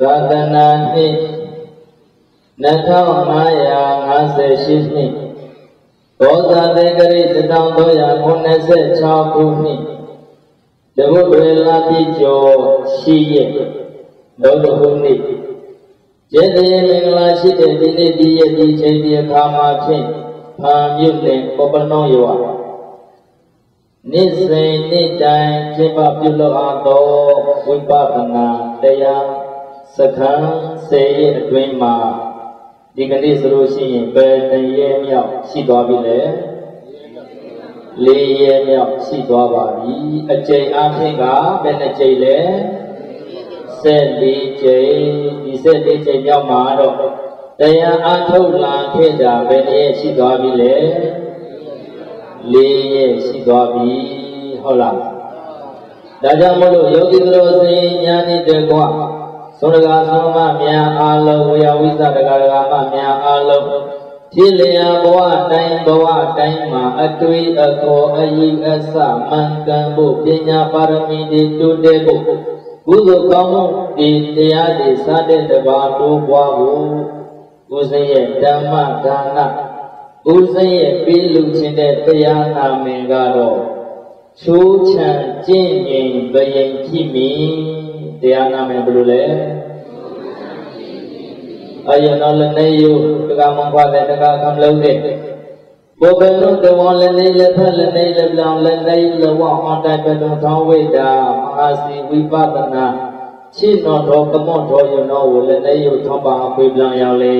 သာသနာနှစ်2558နှစ်ဘောဇာတေကရိ1396ခုနှစ်တဘုဒ္ဓလာပြည့်ကျော်ရှိရဲ့လောကခုနှစ်ကျေတရေမင်္ဂလာရှိတဲ့ဒီနေ့ဒီရက်ဒီချိန်ဒီအခါမှာဖြင့်ဖာမြုပ်တဲ့ပပနောယော နေ့စဉ်နေ့တိုင်းကျင့်ပပြုလုပ်အားသောဝိပဿနာတရားစခန်းစေရအတွင်းမှာဒီကနေ့ဆိုလို့ရှိရင်ဘယ်တရေမြောက်ရှိသွားပြီလဲလေးရေမြောက်ရှိသွားပါပြီအကျိန်အားဖြင့်ကဘယ်နှကျိန်လဲ14ကျိန်ဒီ14ကျိန်မြောက်မှာတော့တရားအားထုတ်လာခဲ့ကြဘယ်နည်းရှိသွားပြီလဲ လေးရေရှိသွားပြီဟုတ်လားဒါကြောင့်မို့လို့ယောဂီတို့စင်ညာနေတကွာသုရကသမမများအာလုံးဝေယဝိသတကရကမများအာလုံးဖြစ်လျာဘဝတိုင်းဘဝတိုင်းမှာအတွေ့အခေါ်အယိအစမှန်ကန်ဖို့ပညာပါရမီတွေတိုးတက်ဖို့ကုသိုလ်ကောင်းမှုဒီတရားတွေစတဲ့တပါတိုးပွားဖို့ဦးစင်းရဲ့ဓမ္မဒါန ဦးစင်းရဲ့ပြီးလူချင်းတဲ့တရားနာမင်ကတော့ချိုးချံကျင့်ငြိမ်ပရင်ဖြစ်မည်တရားနာမယ်ဘယ်လိုလဲအယနောလည်းနေယုတက္ကမခွာတဲ့တက္ကကံလုံးတဲ့ဘောဘနုတဝလည်းနေလည်းဖက်လည်းနေလည်းပြောင်းလည်းနေလဝအတ္တပတုထောင်းဝိတာမဟာစီဝိပဿနာရှင်းတော်တော်ကမော့တော်ယနောကိုလည်းနေယုထောင်းပါအခွေပြောင်းရောက်လေ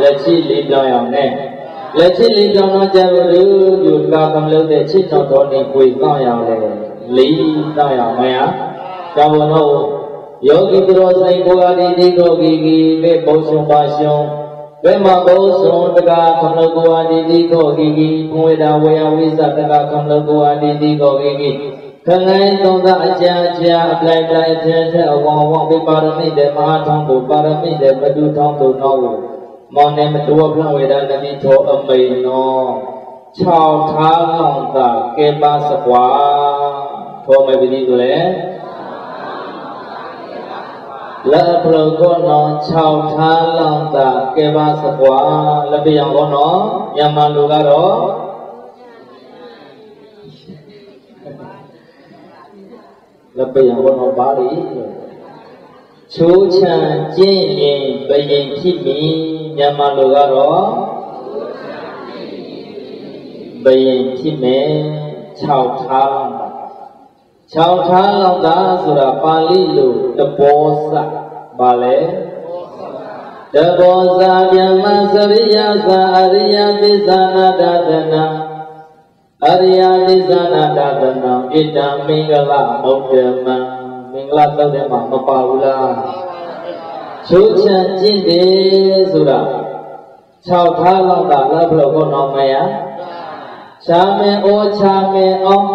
လက်ချိလေးပြောင်းရောက်နဲ့လက်ချိလေးပြောင်းတော့ကြဘူးလူတက္ကကံလုံးတဲ့ချစ်တော်တော်နေခွေကောင်းရောက်လေလေးတောင်းရောက်မရကာမနောယောဂီသူတော်ဆိုင်ကိုအာဒီတိကိုဂီဂီဘေဘောရှုံပါရှုံဘေမဘောရှုံတကာခမလကိုအာဒီတိကိုဂီဂီဘဝေဒဝေယဝိသတကာခမလကိုအာဒီတိကိုဂီဂီခလိုင်းသုံးသာအကျအကျအပလိုက်ပလိုက်ထဲထဲအဝဝဝိပါရမိတေမဟာထောင်းကိုပါရမိတေပတုထောင်းတို့နောကို မောင်နေမတော်ဖလဝေဒနတိထောအမိန်နော၆ထားလောင်သာကေပါစကွာထောမေပတိဆိုလေလက်ဖလောကောနော6ထားလောက်တာကဲပါစကွာလက်ပြအောင်ကောနော်မြန်မာလူကတော့လက်ပြအောင်ကောနော်ပါလိချိုးချံကျင့်ရင်ပရင်ဖြစ်မည် မြန်မာလူကတော့ပရင်ဖြစ်မယ်6ထားလောက်6ထားလောက်တာဆိုတာပါဠိလိုတဘောစပါလေတဘောဇာမြမစရိယသာအရိယသစ္စာနာဒသနာအရိယသစ္စာနာဒသနာဣတံမင်္ဂလမုဒ္ဓမံမင်္ဂလာတောက်တဲ့မှာမပါဘူးလား ချိုးချံကျင့်တယ်ဆိုတာ6ထားလောက်ကလည်းဘလို့ကောနော်မယချာမေဩချာမေအောင်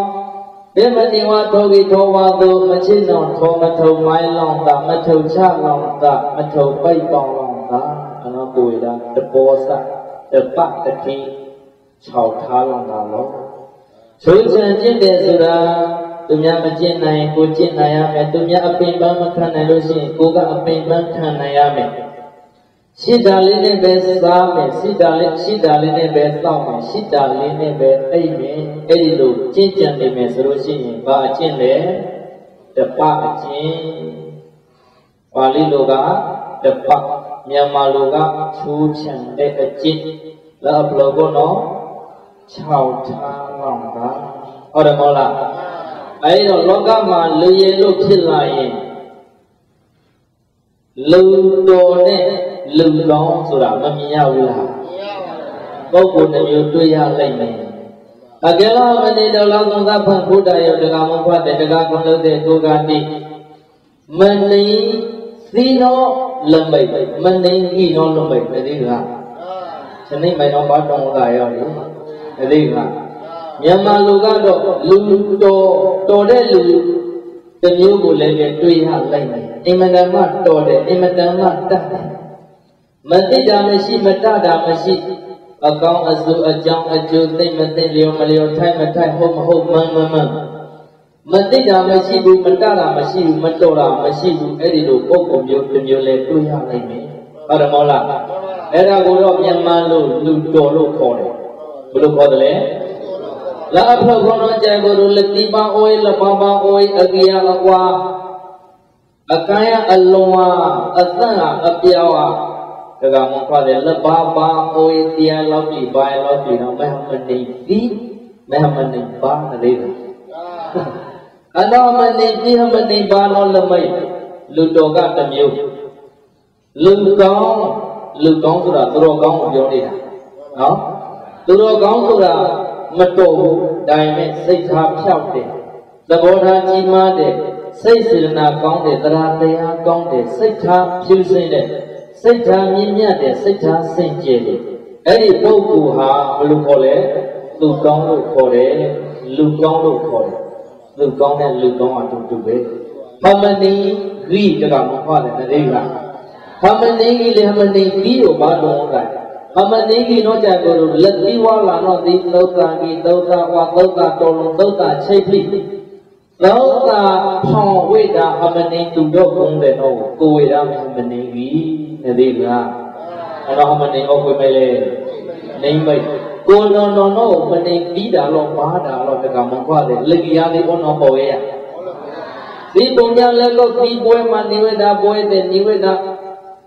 ဘေမတိဝထောဂိထောဝါသောမချစ်ဆောင်ထောမထုံမိုင်းလောင်တာမထုံချလောင်တာမထုံပိတ်ပေါင်လောင်တာအနောကိုဝေဒတဘောစတပတတိ6ထားလောင်တာလောချိုးချံကျင့်တယ်ဆိုတာ သူများမကျင့်နိုင်ကိုကျင့်နိုင်ရမယ်သူများအပင်ပန်းမခံနိုင်လို့ရှိရင်ကိုကအပင်ပန်းခံနိုင်ရမယ်ရှိတာလေးနဲ့ပဲစားမယ်ရှိတာလေးရှိတာလေးနဲ့ပဲစောင့်မယ်ရှိတာလေးနဲ့ပဲအိပ်မယ်အဲ့ဒီလိုကျင့်ကြံနေမယ်ဆိုလို့ရှိရင်ဘာအကျင့်လဲတပအကျင့်ပါဠိလိုကတပမြန်မာလိုကချူးချံတဲ့အကျင့်လောက်ဘလောကောနော်6ထားလောက်တာဟုတ်တယ်မဟုတ်လား အဲ့တော့လောကမှာလူရည်လို့ဖြစ်လာရင်လူတော်နဲ့လူကောင်းဆိုတာမမြင်ရဘူးလားပုဂ္ဂိုလ်တစ်မျိုးတွေ့ရလိုက်မယ်အကယ်လို့မနေတော့လောက်သုံးသဖန်ဘုဒ္ဓရုပ်တက္ကမဖတ်တဲ့တက္ကခွန်လို့တဲ့ကိုကတိမနေသီနောလမိတ်မနေဤနောလမိတ်တတိကဇနိမိုင်တော်ဘာတော်ကရောလေတတိက မြန်မာလူကတော့လူတော်တော်တဲ့လူတမျိုးကိုလည်းတွေ့ရလိုက်မယ်အင်မတန်မှတော်တယ်အင်မတန်မှတတ်တယ်မသိတာမရှိမတတာမရှိအကောင်းအစိုးအကြောင်းအကျိုးသိမသိလျော်မလျော်ထိုက်မထိုက်ဟုတ်မဟုတ်မှန်မှန်မှန်မသိတာမရှိဘူးမတတာမရှိဘူးမတော်တာမရှိဘူးအဲ့ဒီလိုပုံပုံမျိုးတစ်မျိုးလဲတွေ့ရနိုင်မယ်ဟုတ်တယ်မဟုတ်လားအဲ့ဒါကိုတော့မြန်မာလို့လူတော်လို့ခေါ်တယ်ဘယ်လိုခေါ်တယ်လဲ လာအဖေကောနောကြိုင်ကိုလက်တိပါအိုးလပပအိုးအကိယအကွာအကိုင်းအလုံးဝအသန့်အပြောင်းဒကာမခွာတယ်လပပါအိုးတရားလောက်ပြီဘာလောက်ပြီတော့မဟမနေပြီမဟမနေပါလေအနောမနေပြီဟမနေပါတော့လမိတ်လူတော်ကတမျိုးလူကောင်းလူကောင်းဆိုတာသူတော်ကောင်းကိုပြောနေတာနော်သူတော်ကောင်းဆိုတာ မတော်ဘူးဒါပေမဲ့စိတ်ထားဖြောက်တယ်သဘောထားကြီးမားတယ်စိတ်စေတနာကောင်းတယ်တရားတရားကောင်းတယ်စိတ်ထားဖြူစင်တယ်စိတ်ထားမြင့်မြတ်တယ်စိတ်ထားစင်ကြယ်တယ်အဲ့ဒီပုဂ္ဂိုလ်ဟာဘယ်လိုခေါ်လဲသူကောင်းလို့ခေါ်တယ်လူကောင်းလို့ခေါ်တယ်လူကောင်းတဲ့လူကောင်းအတူတူပဲဖမနီဂိတကမဟုတ်တယ်တည်းကဖမနီဂိလေဖမနီဂိကိုဘာလို့လဲ အမနိကိနောကြကိုလက်သီဝါလာနောတိသုတ်တာကိသုတ်တာဝါသုတ်တာတော်လုံးသုတ်တာချိတ်ဖိသောတာဖောင်ဝိတာအမနိသူတော့ကုန်းတဲ့တော့ကိုဝေရမမနိကိနေသေးလားအဲ့တော့အမနိဩကွေမဲ့လေနေမိတ်ကိုတော်တော်တော့မနိပြီးတာတော့ဘာတာတော့တကမခွားတယ်လက်ကြီးရသေးဘောနော်ပေါ်ရဲ့ဒီပုံကြလက်လို့ဒီပွဲမှာနိဝေဒပွဲတဲ့နိဝေဒ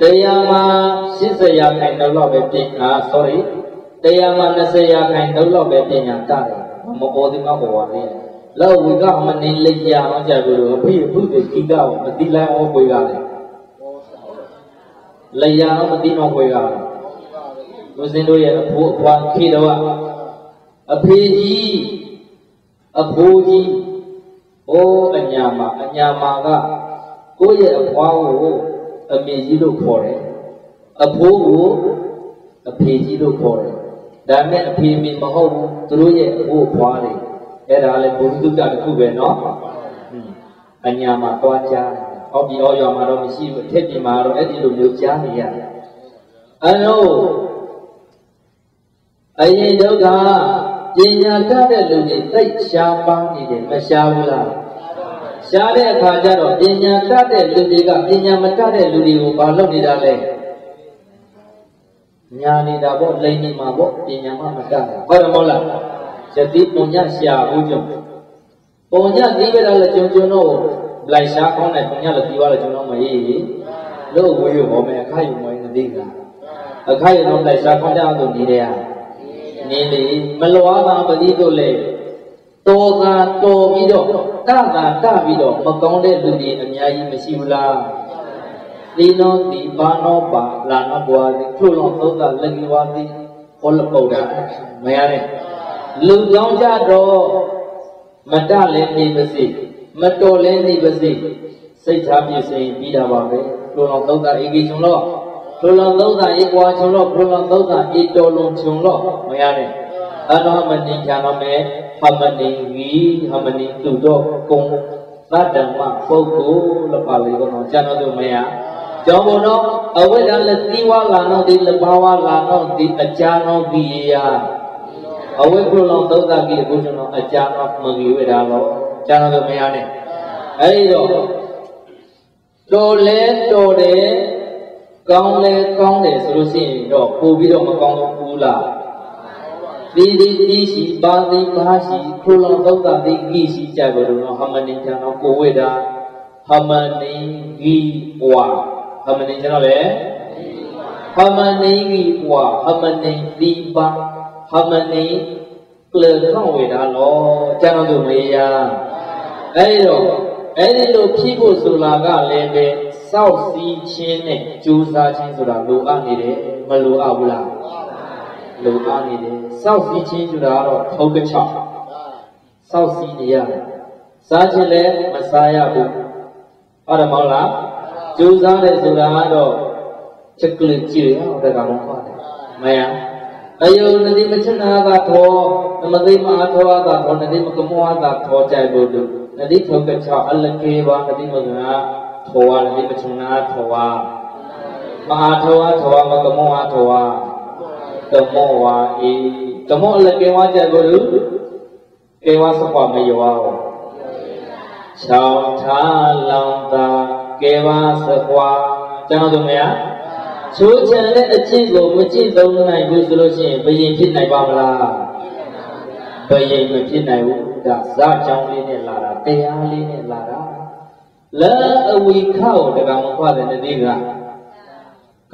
တဝါသာဂိတဝါရဲ့မယလုံးမနေတဲ့ကောင်ပြီးတဲ့ခေါမနေတဲ့မောဖာဖိခုတဲ့ခေါဘယ်ဒီဩဝိဒပယံခေါ်ရစတိပုံညပကာယေမကြီးမရနဲ့တရားမှာ80ရာခိုင်နှုန်းလောက်ပဲပြင်အာ sorry တရားမှာ20ရာခိုင်နှုန်းလောက်ပဲပြင်ညာတတယ်မပေါ်သေးမပေါ်ပါလေလောက်ဝိကအမနေလေးရအောင်ကြပြီလို့အဖေဘုဒ္ဓကိကကိုမတိလိုက်အောင်ပွေရတယ်လျာတော့မတိတော့ပွေရတယ်ဦးဇင်းတို့ရဲ့အဖိုးအဖွားခေတော်ကအဖေကြီးအဖိုးကြီးဟိုးအညာမှာအညာမှာကကိုယ့်ရဲ့အဖွားကို အမေကြီးလို့ခေါ်တယ်အဖိုးကိုအဖေကြီးလို့ခေါ်တယ်ဒါနဲ့အဖေမင်းမဟုတ်ဘူးသူတို့ရဲ့အဖိုးဖွားတယ်အဲ့ဒါလည်းဘုဒ္ဓတ္တတစ်ခုပဲနော်အညာမှာတွားကြဟောဒီဟောရမှာတော့မရှိဘူးထက်ပြင်မှာတော့အဲ့ဒီလိုမျိုးကြားနေရတယ်အဲ့တော့အရင်ဒုက္ခပညာတတ်တဲ့လူတွေသိရှားပန်းနေတယ်မရှားဘူးလား ရှားတဲ့အခါကျတော့ပညာတတ်တဲ့လူတွေကပညာမတတ်တဲ့လူတွေကိုဘာလုပ်နေတာလဲညာနေတာပေါ့လိမ့်နေမှာပေါ့ပညာမှမတတ်ဘူးဟုတ်တယ်မဟုတ်လားယတိပုညရှာဘူးကြုံပုညဒီပဲလားကြုံကြုံတော့လိုက်ရှားကောင်းတဲ့ပုညလည်းပြီးသွားတယ်ကြုံတော့မရေးလို့ဝေးရဟောမယ်အခါယူမင်းသိတာအခါယူတော့လိုက်ရှားကောင်းတဲ့အောင်နေတယ်နေလေမလွားတာပတိတို့လေ တော်သာတော်ပြီးတော့တသာတပြီးတော့မကောင်းတဲ့လူတွေအများကြီးမရှိဘူးလားဒီနောဒီဘာနောပါလာနောဘွားဒီခုလုံးသုံးသာလက်ကြီးဝါသည်ဟောလပုတ်တာမရတဲ့လူကောင်းကြတော့မတလည်းနေပါစေမတော်လည်းနေပါစေစိတ်ထားပြည့်စုံပြီးတာပါပဲခုလုံးသုံးသာဧကိချုံတော့ခုလုံးသုံးသာဧကွာချုံတော့ခုလုံးသုံးသာဧတော်လုံးချုံတော့မရတဲ့အနောမနိချာနောမေ ဟမနိဝီဟမနိသူတော့ကုံသတ္တမပုဂ္ဂိုလ်လပါလေကောနော်ကျန်တော့မရကြောင့်ဘုံတော့အဝိဒလတိဝလာနောဒီလဘာဝလာနောဒီအကြာနောကိယအဝိကုလောသုဒ္ဓကိဘုကျွန်တော်အကြာနောမဂိဝေဒါတော့ကျန်တော့မရနဲ့အဲဒီတော့တော်လဲတော်တယ်ကောင်းလဲကောင်းတယ်ဆိုလို့ရှိရင်တော့ပို့ပြီးတော့မကောင်းဘူးလား သီတိတိရှိပါတိပါရှိခုလောသုဒ္ဓတိကိရှိကြကြတော့ဟမနိကျန်တော့ကိုဝေတာဟမနိဂိဝါဟမနိကျန်တော့လေဟမနိဂိဝါဟမနိတိပါဟမနိကလခေါဝေတာလောကျန်တော့သူမေယာအဲ့တော့အဲ့ဒီလိုဖြည့်ဖို့ဆိုလာကလည်းပဲစောက်စီးခြင်းနဲ့ကြိုးစားခြင်းဆိုတာလိုအပ်နေတယ်မလိုအပ်ဘူးလား လိုအပ်နေတယ်စောက်စီးခြင်းဆိုတာကတော့ထုံးကချောက်စောက်စီးနေရတယ်စားခြင်းလည်းမစားရဘူးဟုတ်တယ်မဟုတ်လားကြိုးစားတယ်ဆိုတာကတော့ချက်ကလေးကြည့်ရအောင်တက္ကမခေါ်တယ်မယအယုန်တိမချနာကသောနမသိမအထောကသောနတိမကမောကသောကြိုက်ဖို့လူနတိထောကချအလကေဘာနတိမကနာထောဝနတိမချနာထောဝမဟာထောဝထောဝမကမောထောဝ ကမောဝါဤကမောအလကေဝကြိုက်ဖို့လူကေဝစကွာမယောချောင်းထားလောင်သာကေဝစကွာကျွန်တော်တို့မရချိုးချံတဲ့အကျင့်ကိုမကျင့်သုံးနိုင်ဘူးဆိုလို့ရှိရင်ဘယင်ဖြစ်နိုင်ပါမလားဘယင်မဖြစ်နိုင်ဘူးဒါဇာကြောင်းလေးနဲ့လာတာတရားလေးနဲ့လာတာလာအဝိခောက်တကမခွတဲ့တည်းက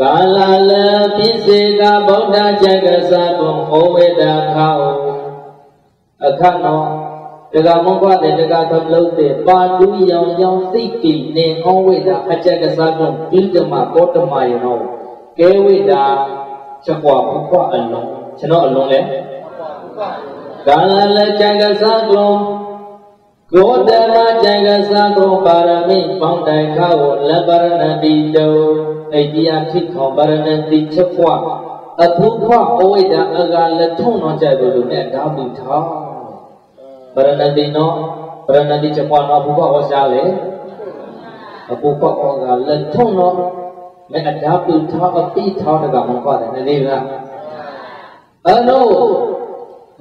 ကာလလပိစေကဗုဒ္ဓဇဂသကုံဩဝေဒခောအခနောတကမခွတဲ့တကသမလုံးတဲ့ပါတူရောင်ရောင်စိတ်တည်နေဩဝေဒအဇဂသကုံပိဓမ္မကောတမယောကဲဝိတာချက်ပွားဘုခွအလုံးကျွန်တော်အလုံးလဲကာလလကြံကစားကုန် ကိုတမကြံကစားကုန်ပါရမိပေါင်းတိုင်ခါဝလပရဏတိတောအိတိယခိခောပါရဏတိချက်ပွားအဘုခွအဝိတာအကလက်ထုံတော့ကြပြီလို့နဲ့ဓာပုထောပါရဏတိနောပါရဏတိချက်ပွားတော့ဘုခွဟောရှားလေအဘုခွအကလက်ထုံတော့မဲ့အဓာပုထောအပိထောတကမဟုတ်တယ်နေလားအနော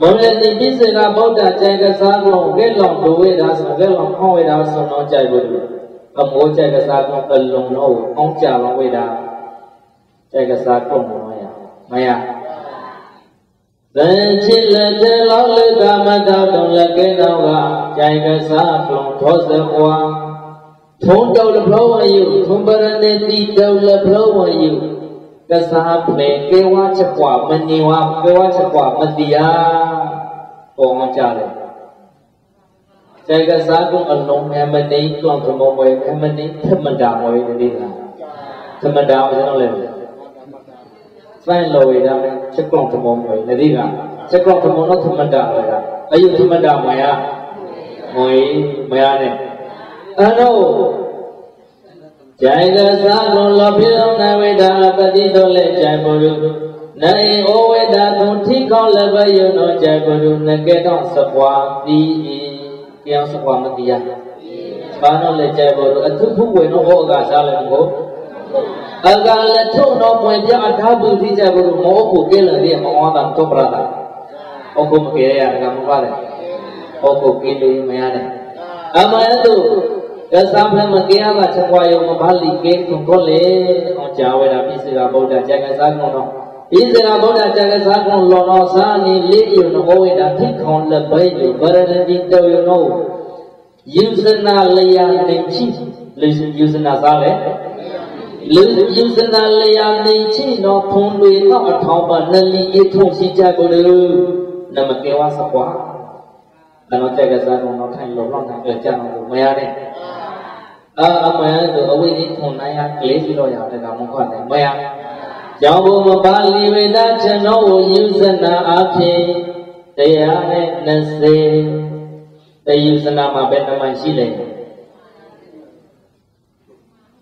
မုံလည်းဒီပိစေကဗုဒ္ဓကျန်ကစားကုန်ကဲလောင်ဒဝေဒါဆိုကဲလောင်ခေါဝေဒါဆိုတော့ကြိုက်လို့အမောကျန်ကစားကုန်အလုံးတော့အောင်းကြလောင်ဝေဒါကျန်ကစားကုန်မရမရသင်ချစ်လက်တဲ့လောက်လကမတောတုံလကဲတော့ကကျန်ကစားကုန်ထောစဘွားထုံးတောလဖလောဝယုထုံပရနေတိတောလဖလောဝယု ကစားမေကေဝါချက်ကွာမနီဝါကေဝါချက်ကွာမတိယာပေါ်မှာကြတယ်စေကစားကုအလုံးမဲမနေတွန့်သမဝဲမဲမနေသမတာဝဲဒီလားသမတာ ကျွန်တော်လည်းစိုင်းလော်ရတာချက်ကွန်သမဝဲဒီကချက်ကွန်သမတော့သမတာဝဲတာအယုသမတာမယမွေမရနဲ့အနောကြိုင်ကစားကုန်လောပိလောနဝေဒာပတိတောလေကြိုင်ပုရုနိုင်ဩဝေဒာသွန်ထိကောင်းလည်းပဲယုံတော်ကြိုင်ပုရုနကေတော့စပွားတိပြောင်းစပွားမတိယဘာလို့လဲကြိုင်ပုရုအထုဖုဝေနောဟောအကစားလည်းကိုအကလည်းထုံတော့ပွင့်ပြအထာပုတိကြိုင်ပုရုမောကိုကဲလည်းဒီမောတာတော့ပရတာဩကိုမကဲရကမပါတယ်ဩကိုကဲလို့မရတယ်အမှန်တူ ကစားဖမကေယကချက်ပွားယုံမဘာလီကေထုံကိုလေအောင်ကြာဝဲတာပိစေကဗုဒ္ဓဇာကစားကုံတော့ပိစေကဗုဒ္ဓဇာကစားကုံလောနောသာနိလေးယုံဟောဝဲတာထိခေါင်လက်ပဲယုဗရဏတိတောယုံနောယူဇနာလျာနေချိလေယူဇနာစားလေလူယူဇနာလျာနေချိတော့ဖုံးတွေတော့ အထောင်းပါနလီအထုံရှိကြကိုလေနမကေဝါစကွာတော့ကြက်ကစားတော့တော့ထိုင်လို့တော့နိုင်ကြအောင်မရတဲ့အာအမှန်ဆိုအဝိဇ္ဇထုံနိုင်ရကလေးပြီးတော့ရတယ်ကမဟုတ်တယ်မရကြောင့်ဘုမပါဠိဝေဒကျွန်တော်ကိုယူဇနာအဖြစ်တရားနဲ့20တယူဇနာမှာဘယ်နှမှရှိလဲ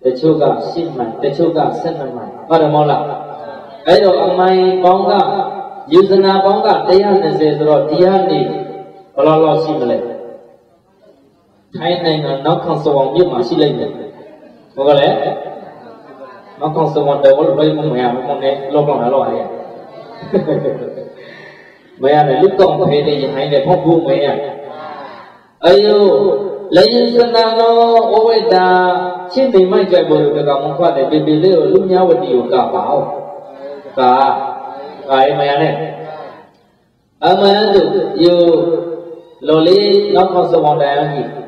တချို့က10မှန်တချို့က12မှန်ဟုတ်တယ်မဟုတ်လားအဲ့တော့အမိုင်ပေါင်းကယူဇနာပေါင်းက120ဆိုတော့ဒီကနေဘယ်လောက်လောက်ရှိမလဲ ထိုင်းနိုင်ငံနောက်ခေါစဝံမြို့မှာရှိလိုက်တယ်ဟုတ်ကဲ့နောက်ခေါစဝံတော်လို့ဘယ်မှမရဘူးနဲ့လောက်တော့လောက်ရတယ်မရတယ်လူကောင်းဖေးနေရင်ဟိုင်းတယ်ဖုတ်ဖို့မရအယုလေယစနာနောဩဝိတာရှင်းနေမိုက်ကြပေါ်လို့ကမခွတ်တယ်ပေပေလေးကိုလူညာဝတိကိုကပါအောင်ကာကာယမရနဲ့အမန္တုယောလောလေးနောက်ခေါစဝံတရားကြီးထုံစာမညာလေးကိုကျွန်တော်ဖွေမဲ့ဟမ်ထောင်းက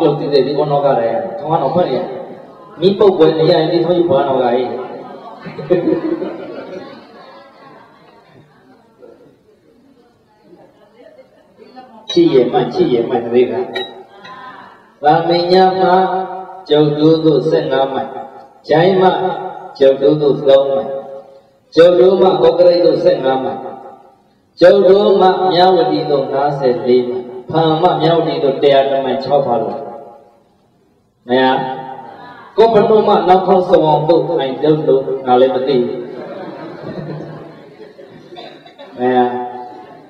တော့တည်တယ်ဒီကောနောကလည်းထောင်းကတော့ဖွက်ရမိပုတ်ပွဲနေရရင်ဒီထောင်းယူဘာနောကရေးချစ်ရမှချစ်ရမှတည်းကသာမညာမှာကျုပ်တို့သို့15မိုင်ဂျိုင်းမှကျုပ်တို့သို့3မိုင်ကျုပ်တို့မှကောက ရိတ်သို့15မိုင်ကျုပ်တို့မှမြဝတီသို့54မှာဖန်မမြဝတီသို့100တမန်6ပါလို့မရကိုပနုမနောက်ခေါင်းဆောင်တို့အိုင်တုတ်လို့ငါလည်းမသိဘူးမရ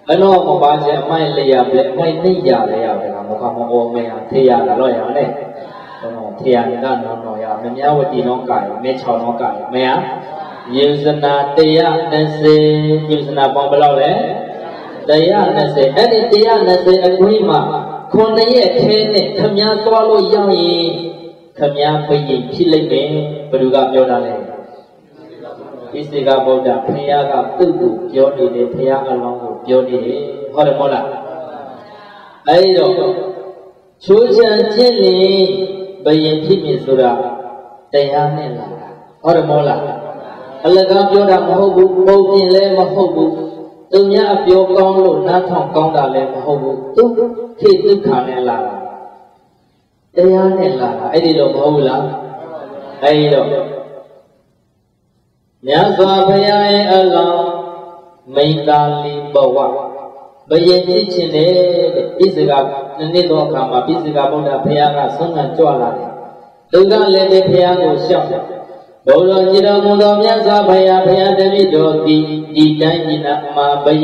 ဘယ်တော့မပါချင်အမိုက်လျာပဲအမိုက်နှိပ်ရလေရတယ်ကမခမအောမရထေရတာတော့ရနဲ့တော့ထေရကနော်နော်ရမမြဝတီတော့ကြိုင်မဲ6တော့ကြိုင်မရ ယေဇနာ120ယေဇနာပေါင်းဘယ်လောက်လဲ120အဲ့ဒီ120အခွင့်မှာခုနှစ်ရက်ခဲနဲ့ခမည်းသွားလို့ရရင်ခမည်းပြည့်ဖြစ်လိမ့်မယ်ဘယ်သူကပြောတာလဲဣစေကဗုဒ္ဓဖခင်ကသူ့ကိုပြောနေတယ်ဖခင်အလောင်းကိုပြောနေတယ်ဟုတ်တယ်မဟုတ်လားအဲဒီတော့ချိုးချံခြင်းနေဘယင်ဖြစ်မြင်ဆိုတာတရားနဲ့လာတာဟုတ်တယ်မဟုတ်လား အလကားပြောတာမဟုတ်ဘူးပုံပြင်လည်းမဟုတ်ဘူးသူများအပြောကောင်းလို့နားထောင်ကောင်းတာလည်းမဟုတ်ဘူးသူခေဒုက္ခနဲ့လာတာတရားနဲ့လာတာအဲ့ဒီတော့မဟုတ်ဘူးလားအဲ့ဒီတော့မြတ်စွာဘုရားရဲ့အလောင်းမိန်တာလီဘဝဘယင်ဖြစ်ခြင်းလေတဲ့ဣဇကနှစ်သောအခါမှာဣဇကဗုဒ္ဓဘုရားကဆုံးခံကြွလာတယ်သူကလည်းဒီဘုရားကိုရှောက် ဘုရားကြည်တော်မူသောမြတ်စွာဘုရားဘုရားတပည့်တော်သည်ဒီတိုင်းဤနာမှာဘယင်